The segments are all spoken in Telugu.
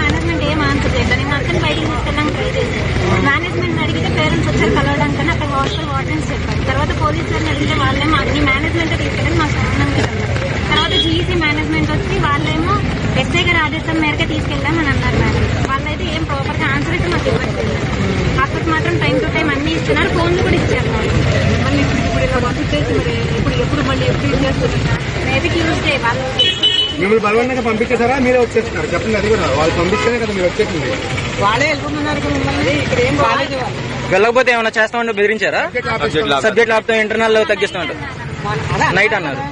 మేనేజ్మెంట్ ఏం ఆన్సర్ చేయలేదు నేను అతను బయటికి తీసుకెళ్ళడానికి ట్రై చేశాను. మేనేజ్మెంట్ అడిగితే పేరెంట్స్ వచ్చారు కలవడానికి అక్కడ హాస్టల్ వార్డెన్స్ చెప్పారు. తర్వాత పోలీస్ అడిగితే వాళ్ళేమో అన్ని మేనేజ్మెంట్ తీసుకెళ్ళి మాకు సంబంధం లేదన్నారు తర్వాత జీఈసీ మేనేజ్మెంట్ వచ్చి వాళ్ళేమో ఎస్ఐ గారి ఆదేశం మేరకే తీసుకెళ్ళామని అన్నారు మేడం వాళ్ళైతే ఏం ప్రాపర్గా ఆన్సర్ అయితే మాకు ఇవ్వట్లేదు అక్కడికి మాత్రం టైం టు టైం అన్ని ఇస్తున్నారు. ఫోన్లు కూడా ఇచ్చారు మళ్ళీ ఇప్పుడు ఇప్పుడు ఇలా పంపించేసి మరి ఇప్పుడు ఎప్పుడు మళ్ళీ ఎప్పుడు చేస్తున్నారు మేబీ ట్యూస్డే వాళ్ళు. మిమ్మల్ని బలవంతంగా పంపించేసారా మీరే వచ్చేస్తున్నారు. చెప్పండి అది కూడా. వాళ్ళు పంపిస్తేనే కదా మీరు వచ్చేసింది. వాళ్ళే ఇక్కడ ఏం బాగాలేదు వెళ్ళకపోతే ఏమైనా చేస్తామంటే బెదిరించారా? సబ్జెక్ట్ ల్యాబ్తో ఇంటర్నల్ అదే నైట్ అన్నారు.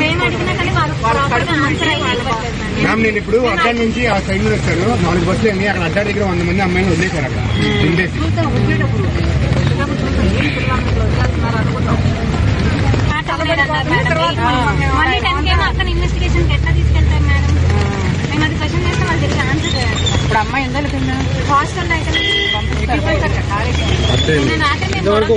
మీద మీద. మ్యామ్ నేను ఇప్పుడు అడ్డాడి నుంచి ఆ సైడ్ నుంచి వచ్చాను. నాలుగు బస్సులు ఎన్ని? అక్కడ అడ్డాడి దగ్గర వంద మంది అమ్మాయిలు వదిలేశారు అక్కడ. మళ్ళీ టెన్ కేమో అక్కడ ఇన్వెస్టిగేషన్ ఎట్లా తీసుకెళ్తారు మేడం మేము అది క్వశ్చన్ చేస్తే వాళ్ళు తిరిగి ఆన్సర్ చేయాలి ఇప్పుడు అమ్మాయి ఎంత వెళ్ళిపోయిందా అయితే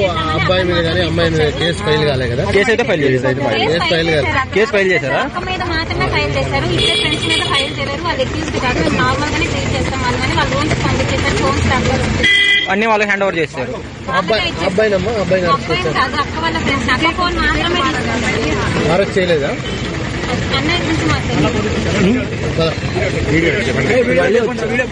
చేశామని అబ్బాయి మీద కానీ అమ్మాయి మీద కేసు ఫైల్ కాలే కదా? కేసు అయితే ఫైల్ చేశారు. Case file. కేసు ఫైల్ చేశారా? మీద మాత్రమే ఫైల్ చేశారు. ఇద్దరు ఫ్రెండ్స్ మీద ఫైల్ చేయలేరు. వాళ్ళు ఎక్యూజ్డ్ కాదు. నార్మల్ గానే ట్రీట్ చేస్తాం. వాళ్ళు కానీ వాళ్ళు లోన్స్ పంపించేసారు ఫోన్ స్టాప్ అన్ని వాళ్ళకి హ్యాండ్ ఓవర్ చేస్తారు. అబ్బాయి అబ్బాయినమ్మా? అరెస్ట్ చేయలేదా? అన్నయ్య గురించి